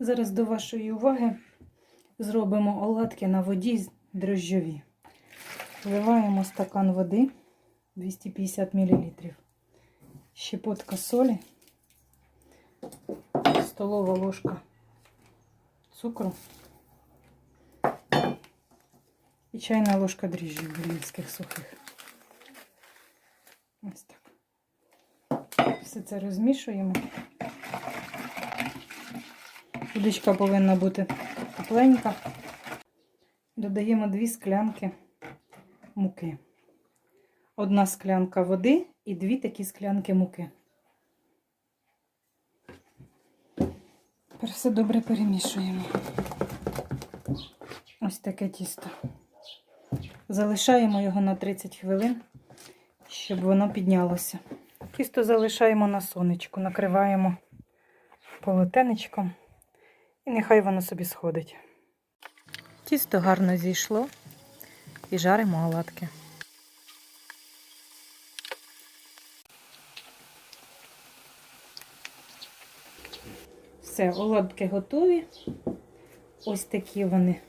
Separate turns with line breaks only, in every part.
Зараз до вашої уваги зробимо оладки на воді дрожжові. Вливаємо стакан води 250 мл. Щепотка солі, столова ложка цукру і чайна ложка дріжджів білівських сухих. Ось так. Все це розмішуємо. Водичка повинна бути тепленька. Додаємо 2 склянки муки. Одна склянка води і дві такі склянки муки. Тепер все добре перемішуємо. Ось таке тісто. Залишаємо його на 30 хвилин, щоб воно піднялося. Тісто залишаємо на сонечку, накриваємо полотенечком і нехай воно собі сходить. Тісто гарно зійшло і жаримо оладки. Все, оладки готові. Ось такі вони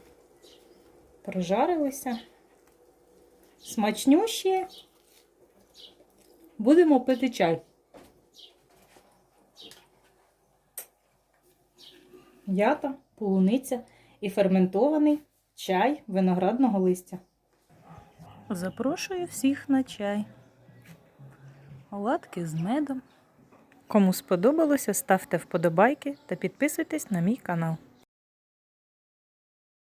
прожарилися. Смачнющі. Будемо пити чай. Ята, полуниця і ферментований чай виноградного листя. Запрошую всіх на чай. Оладки з медом. Кому сподобалося, ставте вподобайки та підписуйтесь на мій канал.